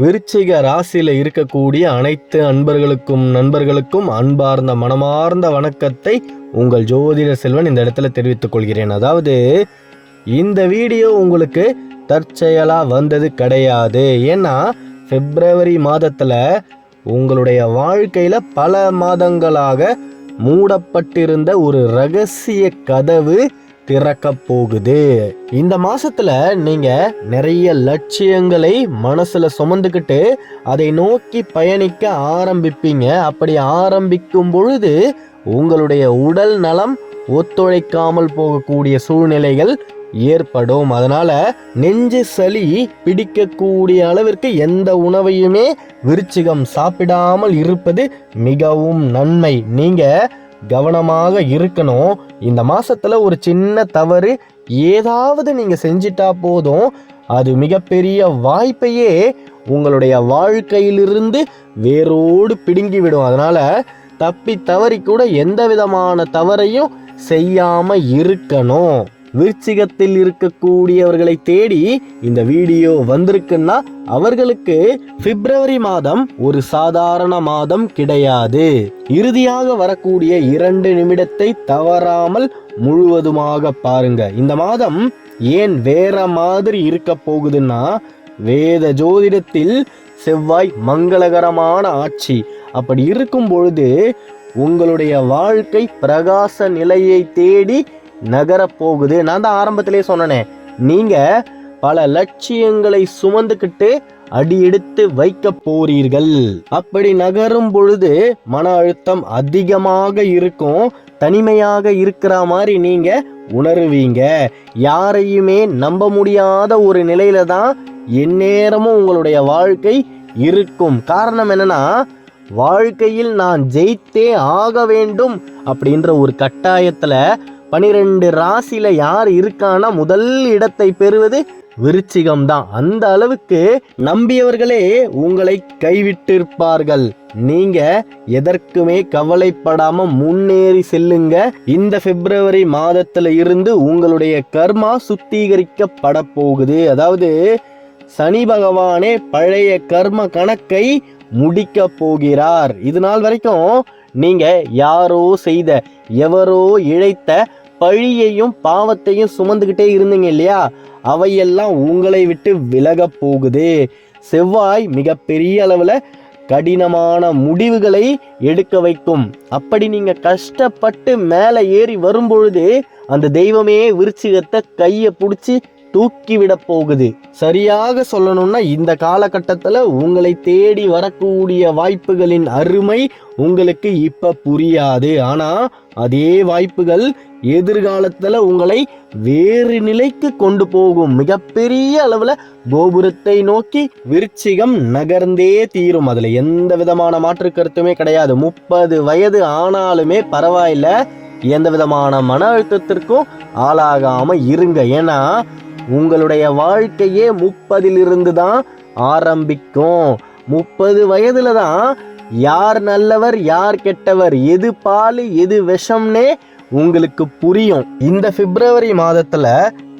விருச்சிக ராசியில இருக்கக்கூடிய அனைத்து அன்பர்களுக்கும் நண்பர்களுக்கும் அன்பார்ந்த மனமார்ந்த வணக்கத்தை உங்கள் ஜோதிட செல்வன் இந்த இடத்துல தெரிவித்துக் கொள்கிறேன். அதாவது இந்த வீடியோ உங்களுக்கு தற்செயலா வந்தது கிடையாது. ஏன்னா பிப்ரவரி மாதத்துல உங்களுடைய வாழ்க்கையில பல மாதங்களாக மூடப்பட்டிருந்த ஒரு ரகசிய கதவு திறக்க போகுது இந்த மாசத்துல நீங்க நிறைய லட்சியங்களை மனசுல சுமந்துக்கிட்டு அதை நோக்கி பயணிக்க ஆரம்பிப்பீங்க. அப்படி ஆரம்பிக்கும் பொழுது உங்களுடைய உடல் நலம் ஒத்துழைக்காமல் போகக்கூடிய சூழ்நிலைகள் ஏற்படும். அதனால நெஞ்சு சளி பிடிக்கக்கூடிய அளவிற்கு எந்த உணவையுமே விருச்சிகம் சாப்பிடாமல் இருப்பது மிகவும் நன்மை. நீங்க கவனமாக இருக்கணும். இந்த மாசத்துல ஒரு சின்ன தவறு ஏதாவது நீங்க செஞ்சிட்டா போதும். அது மிகப்பெரிய வாய்ப்பையே உங்களுடைய வாழ்க்கையிலிருந்து வேரோடு பிடுங்கி விடும் அதனால தப்பி தவறி கூட எந்த விதமான தவறையும் செய்யாம இருக்கணும். விருச்சிகத்தில் இருக்கக்கூடியவர்களை தேடி இந்த வீடியோ வந்திருக்குன்னா அவர்களுக்கு பிப்ரவரி மாதம் ஒரு சாதாரண மாதம் கிடையாது. இறுதியாக வரக்கூடிய இரண்டு நிமிடத்தை தவறாமல் முழுவதுமாக பாருங்க. இந்த மாதம் ஏன் வேற மாதிரி இருக்க போகுதுன்னா வேத ஜோதிடத்தில் செவ்வாய் மங்களகரமான ஆட்சி. அப்படி இருக்கும் பொழுது உங்களுடைய வாழ்க்கை பிரகாச நிலையை தேடி நகரப் போகுது நான் தான் ஆரம்பத்திலே சொன்னனே. நீங்க பல லட்சியங்களை சுமந்துக்கிட்டு அடி எடுத்து வைக்க போறீர்கள். அப்படி நகரும் பொழுது மன அழுத்தம் அதிகமாக இருக்கும். தனிமையாக இருக்கிற மாதிரி நீங்க உணருவீங்க. யாரையுமே நம்ப முடியாத ஒரு நிலையில தான் எந்நேரமும் உங்களுடைய வாழ்க்கை இருக்கும். காரணம் என்னன்னா வாழ்க்கையில் நான் ஜெயித்தே ஆக வேண்டும் அப்படின்ற ஒரு கட்டாயத்துல பனிரெண்டு ராசியில் யார் இருக்கானா முதல் இடத்தை பெறுவது விருச்சிகம் தான் அந்த அளவுக்கு நம்பியவர்களே உங்களை கைவிட்டிருப்பார்கள். நீங்க எதற்குமே கவலைப்படாம முன்னேறி செல்லுங்க. இந்த பிப்ரவரி மாதத்துல இருந்து உங்களுடைய கர்மா சுத்திகரிக்கப்பட போகுது. அதாவது சனி பகவானே பழைய கர்ம கணக்கை முடிக்க போகிறார். இது நாள் வரைக்கும் நீங்க யாரோ செய்த எவரோ இழைத்த பழியையும் பாவத்தையும் சுமந்துக்கிட்டே இருந்தீங்க இல்லையா? அவையெல்லாம் உங்களை விட்டு விலக போகுது. செவ்வாய் மிகப்பெரிய அளவில் கடினமான முடிவுகளை எடுக்க வைக்கும். அப்படி நீங்கள் கஷ்டப்பட்டு மேலே ஏறி வரும்பொழுது அந்த தெய்வமே விருச்சிகத்தை கையை பிடிச்சி தூக்கிவிட போகுது. சரியாக சொல்லணும்னா இந்த காலகட்டத்தில் உங்களை தேடி வரக்கூடிய வாய்ப்புகளின் அருமை உங்களுக்கு இப்போ புரியாது. ஆனால் அதே வாய்ப்புகள் எதிர்காலத்துல உங்களை வேறு நிலைக்கு கொண்டு போகும். மிகப்பெரிய அளவுல கோபுரத்தை நோக்கி விருச்சிகம் நகர்ந்தே தீரும். அதுல எந்த விதமான மாற்று கருத்துமே கிடையாது. முப்பது வயது ஆனாலுமே பரவாயில்ல. எந்த விதமான மன அழுத்தத்திற்கும் ஆளாகாம இருங்க. ஏன்னா உங்களுடைய வாழ்க்கையே முப்பதிலிருந்து தான் ஆரம்பிக்கும். முப்பது வயதுல தான் யார் நல்லவர் யார் கெட்டவர் எது பால் எது விஷம்னே உங்களுக்கு புரியும். இந்த பிப்ரவரி மாதத்துல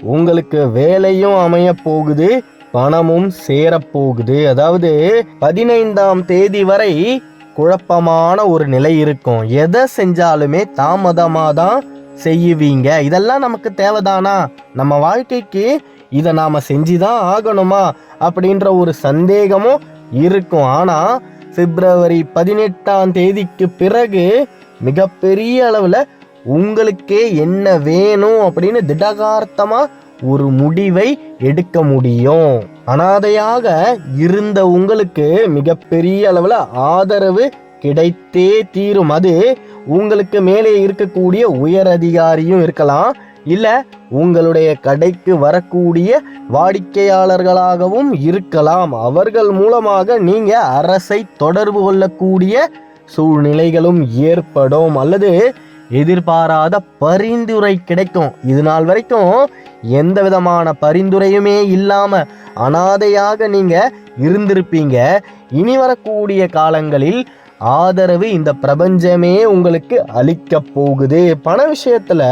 உங்களுக்கு வேலையும் அமைய போகுது பணமும் சேரப்போகுது. அதாவது பதினைந்தாம் தேதி வரை குழப்பமான ஒரு நிலை இருக்கும். எதை செஞ்சாலுமே தாமதமாக தான் செய்யுவீங்க இதெல்லாம் நமக்கு தேவைதானா? நம்ம வாழ்க்கைக்கு இதை நாம் செஞ்சுதான் ஆகணுமா? அப்படின்ற ஒரு சந்தேகமும் இருக்கும். ஆனால் பிப்ரவரி பதினெட்டாம் தேதிக்கு பிறகு மிகப்பெரிய அளவில் உங்களுக்கே என்ன வேணும் அப்படின்னு திடகார்த்தமாக ஒரு முடிவை எடுக்க முடியும். அனாதையாக இருந்த உங்களுக்கு மிகப்பெரிய அளவில் ஆதரவு கிடைத்தே தீரும். அது உங்களுக்கு மேலே இருக்கக்கூடிய உயர் அதிகாரியும் இருக்கலாம். இல்லை உங்களுடைய கடைக்கு வரக்கூடிய வாடிக்கையாளர்களாகவும் இருக்கலாம். அவர்கள் மூலமாக நீங்கள் அரசை தொடர்பு கொள்ளக்கூடிய சூழ்நிலைகளும் ஏற்படும். அல்லது எதிர்பாராத பரிந்துரை கிடைக்கும். இது நாள் வரைக்கும் எந்த விதமான பரிந்துரையுமே இல்லாமல் அனாதையாக நீங்கள் இருந்திருப்பீங்க. இனி வரக்கூடிய காலங்களில் ஆதரவு இந்த பிரபஞ்சமே உங்களுக்கு அளிக்க போகுது. பண விஷயத்தில்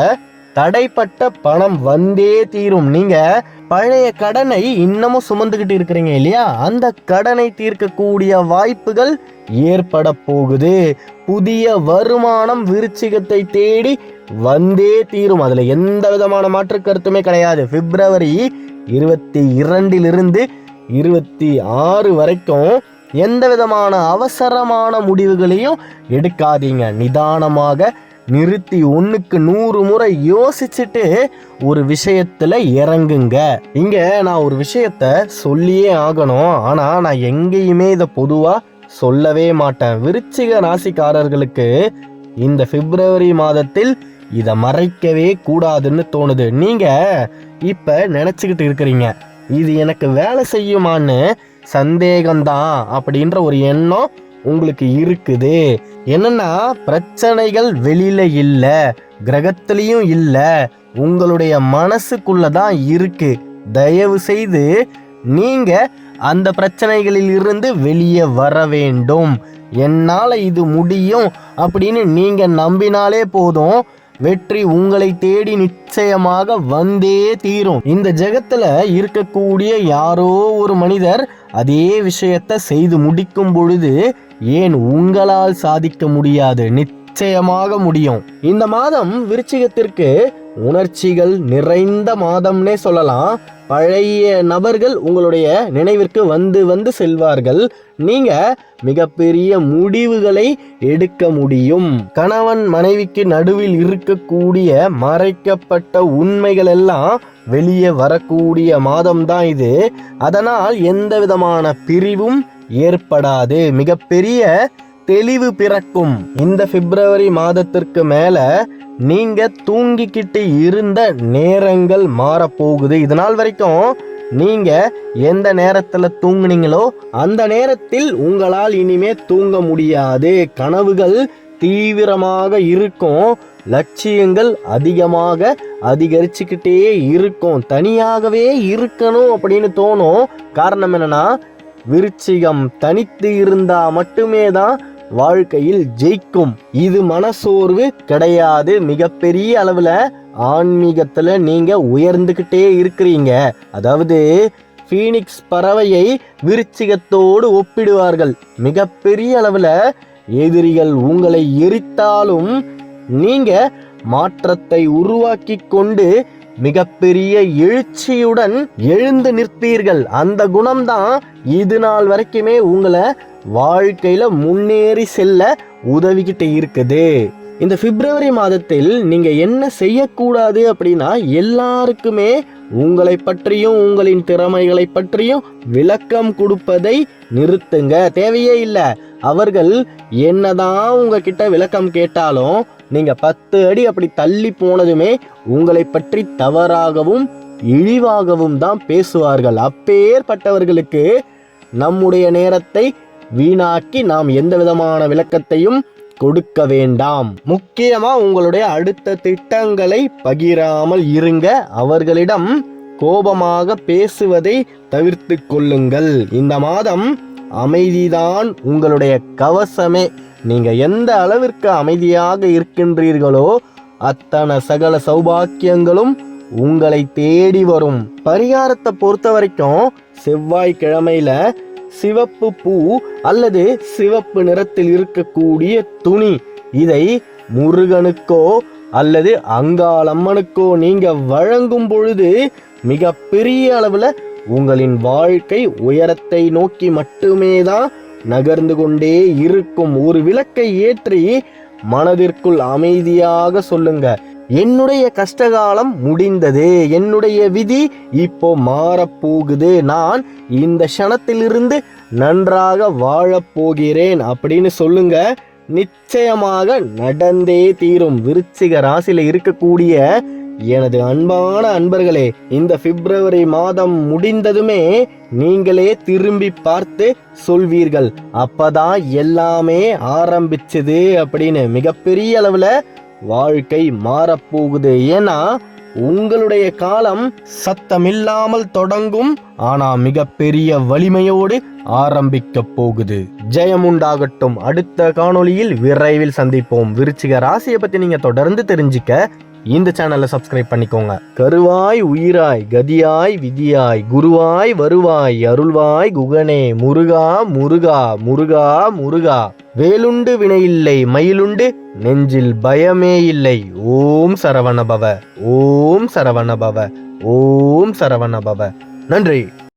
தடைப்பட்ட பணம் வந்தே தீரும். நீங்க பழைய கடனை இன்னமும் சுமந்துக்கிட்டு இருக்கிறீங்க இல்லையா? அந்த கடனை தீர்க்கக்கூடிய வாய்ப்புகள் ஏற்பட போகுது. புதிய வருமானம் விருச்சிகத்தை தேடி வந்தே தீரும். அதுல எந்த விதமான மாற்று கருத்துமே கிடையாது. பிப்ரவரி இருபத்தி இரண்டிலிருந்து இருபத்தி ஆறு வரைக்கும் எந்த விதமான அவசரமான முடிவுகளையும் எடுக்காதீங்க. நிதானமாக நிறுத்தி ஒன்றுக்கு நூறு முறை யோசிச்சுட்டு ஒரு விஷயத்தில் இறங்குங்க. இங்கே நான் ஒரு விஷயத்த சொல்லியே ஆகணும். ஆனால் நான் எங்கேயுமே இதை பொதுவாக சொல்லவே மாட்டேன். விருச்சிக ராசிக்காரர்களுக்கு இந்த பிப்ரவரி மாதத்தில் இதை மறைக்கவே கூடாதுன்னு தோணுது. நீங்கள் இப்போ நினச்சிக்கிட்டு இருக்கிறீங்க. இது எனக்கு வேலை செய்யுமான்னு சந்தேகம்தான் அப்படின்ற ஒரு எண்ணம் உங்களுக்கு இருக்குது. என்னன்னா பிரச்சனைகள் வெளியில இல்ல கிரகத்திலையும் இல்ல உங்களுடைய மனசுக்குள்ள தான் இருக்கு. தயவு செய்து நீங்க அந்த பிரச்சனைகளில் இருந்து வெளியே வர வேண்டும். என்னால் இது முடியும் அப்படின்னு நீங்கள் நம்பினாலே போதும். வெற்றி உங்களை தேடி நிச்சயமாக வந்தே தீரும். இந்த ஜெகத்துல இருக்கக்கூடிய யாரோ ஒரு மனிதர் அதே விஷயத்தை செய்து முடிக்கும் பொழுது ஏன் உங்களால் சாதிக்க முடியாது? நிச்சயமாக முடியும். இந்த மாதம் விருச்சிகத்திற்கு உணர்ச்சிகள் நிறைந்த மாதம்னே சொல்லலாம். பழைய நபர்கள் உங்களுடைய நினைவிற்கு வந்து வந்து செல்வார்கள். நீங்க மிகப்பெரிய முடிவுகளை எடுக்க முடியும். கணவன் மனைவிக்கு நடுவில் இருக்கக்கூடிய மறைக்கப்பட்ட உண்மைகள் எல்லாம் வெளியே வரக்கூடிய மாதம் தான் இது. அதனால் எந்த விதமான பிரிவும் ஏற்படாது. மிகப்பெரிய தெளிவு பிறக்கும். இந்த பிப்ரவரி மாதத்திற்கு மேல நீங்க தூங்கிக்கிட்டு இருந்த நேரங்கள் மாறப்போகுது. நாள் வரைக்கும் நீங்க எந்த நேரத்துல தூங்குனீங்களோ அந்த நேரத்தில் உங்களால் இனிமே தூங்க முடியாது. கனவுகள் தீவிரமாக இருக்கும். லட்சியங்கள் அதிகமாக அதிகரிச்சுக்கிட்டே இருக்கும். தனியாகவே இருக்கணும் அப்படின்னு தோணும். காரணம் என்னன்னா விருச்சிகம் தனித்து இருந்தா மட்டுமே தான் வாழ்க்கையில் ஜெயிக்கும். இது மனசோர்வு கிடையாது. மிகப்பெரிய அளவில் ஆன்மீகத்தில் நீங்கள் உயர்ந்துக்கிட்டே இருக்கிறீங்க. அதாவது ஃபீனிக்ஸ் பறவையை விருச்சிகத்தோடு ஒப்பிடுவார்கள். மிகப்பெரிய அளவில் எதிரிகள் உங்களை எரித்தாலும் நீங்கள் மாற்றத்தை உருவாக்கி கொண்டு மிகப்பெரிய எழுச்சியுடன் எழுந்து நிற்பீர்கள். அந்த குணம்தான் இது நாள் வரைக்குமே உங்களை வாழ்க்கையில் முன்னேறி செல்ல உதவிக்கிட்டு இருக்குது. இந்த பிப்ரவரி மாதத்தில் நீங்கள் என்ன செய்யக்கூடாது அப்படின்னா எல்லாருக்குமே உங்களை பற்றியும் உங்களின் திறமைகளை பற்றியும் விளக்கம் கொடுப்பதை நிறுத்துங்க. தேவையே இல்லை. அவர்கள் என்னதான் உங்ககிட்ட விளக்கம் கேட்டாலும் நீங்கள் பத்து அடி அப்படி தள்ளி போனதுமே உங்களை பற்றி தவறாகவும் இழிவாகவும் தான் பேசுவார்கள். அப்பேற்பட்டவர்களுக்கு நம்முடைய நேரத்தை வீணாக்கி நாம் எந்த விதமான விளக்கத்தையும் கொடுக்க வேண்டாம். முக்கியமா உங்களுடைய அடுத்த திட்டங்களை பகிராமல் இருங்க. அவர்களிடம் கோபமாக பேசுவதை தவிர்த்து கொள்ளுங்கள். இந்த மாதம் அமைதிதான் உங்களுடைய கவசமே. நீங்க எந்த அளவிற்கு அமைதியாக இருக்கின்றீர்களோ அத்தனை சகல சௌபாக்கியங்களும் உங்களை தேடி வரும். பரிகாரத்தை பொறுத்த வரைக்கும் செவ்வாய்க்கிழமையில சிவப்பு பூ அல்லது சிவப்பு நிறத்தில் இருக்கக்கூடிய துணி. இதை முருகனுக்கோ அல்லது அங்காளம்மனுக்கோ நீங்க வழங்கும் பொழுது மிக பெரிய அளவுல உங்களின் வாழ்க்கை உயரத்தை நோக்கி மட்டுமே தான் நகர்ந்து கொண்டே இருக்கும் ஒரு விளக்கை ஏற்றி மனதிற்குள் அமைதியாக சொல்லுங்க. என்னுடைய கஷ்டகாலம் முடிந்தது என்னுடைய விதி இப்போ மாறப்போகுது. நான் இந்த க்ஷணத்திலிருந்து நன்றாக வாழப்போகிறேன் அப்படின்னு சொல்லுங்க. நிச்சயமாக நடந்தே தீரும். விருச்சிக ராசியில் இருக்கக்கூடிய எனது அன்பான அன்பர்களே இந்த பிப்ரவரி மாதம் முடிந்ததுமே நீங்களே திரும்பி பார்த்து சொல்வீர்கள். அப்பதான் எல்லாமே ஆரம்பிச்சது அப்படின்னு மிகப்பெரிய அளவில் வாழ்க்கை மாறப்போகுது. ஏன்னா உங்களுடைய காலம் சத்தமில்லாமல் தொடங்கும் ஆனா மிகப்பெரிய வலிமையோடு ஆரம்பிக்க போகுது. ஜெயம் உண்டாகட்டும். அடுத்த காணொளியில் விரைவில் சந்திப்போம். விருச்சிக ராசியை பத்தி நீங்க தொடர்ந்து தெரிஞ்சுக்க இந்த சேனலை சப்ஸ்கிரைப் பண்ணிக்கோங்க. கருவாய் உயிராய் கதியாய் விதியாய் குருவாய் வருவாய் அருள்வாய் குகனே முருகா முருகா முருகா முருகா. வேலுண்டு வினையில்லை மயிலுண்டு நெஞ்சில் பயமே இல்லை. ஓம் சரவணபவ ஓம் சரவணபவ ஓம் சரவணபவ. நன்றி.